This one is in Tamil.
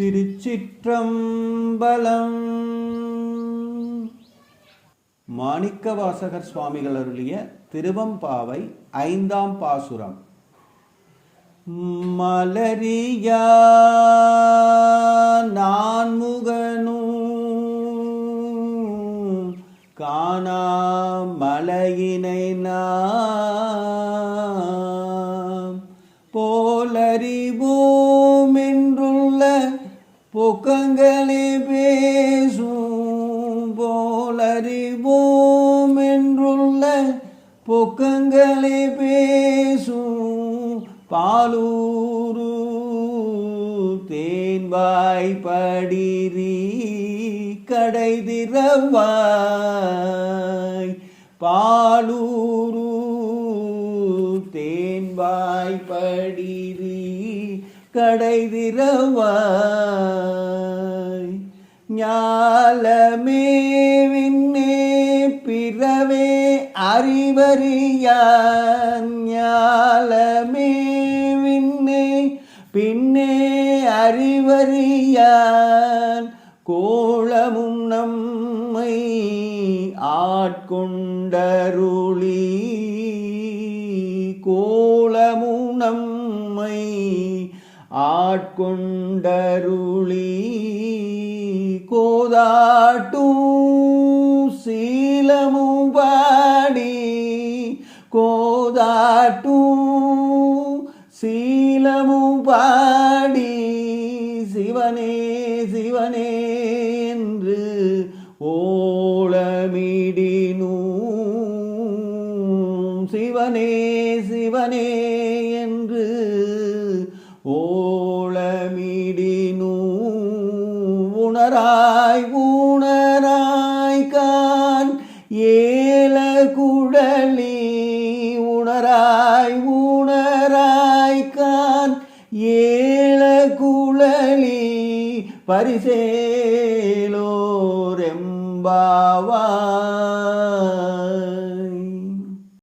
திருச்சிற்றம்பலம். மாணிக்கவாசகர் சுவாமிகள் அருளிய திருவம்பாவை ஐந்தாம் பாசுரம். மலரியா நான்முகனும் காணா மலையினை நாம். போலறிவோம். பொக்கங்களே பேசும் போலறிவோம் என்றுள்ள பொக்கங்களே பேசும் பாலூரு தேன்வாய் படிரி கடை திறவாய் பாலூரு தேன்வாய் படிரி கடை திறவாய். ஞாலமே விண்ணே பிறவே அறிவறியான். ஞாலமே விண்ணே பின்னே அறிவறியான். கோளமும் நம்மை ஆட்கொண்டருளி. கோலமும் நம்மை ஆட்கொண்டருளி கோதாட்டும் சீலமுபாடி கோதாட்டும் சீலமுபாடி சிவனே சிவனே என்று ஓலமிடினும். சிவனே சிவனே என்று உணராய் உணராய் கான். ஏல குடலி உணராய் உணராய் கான். ஏல குழலி பரிசேலோரெம்பாவாய்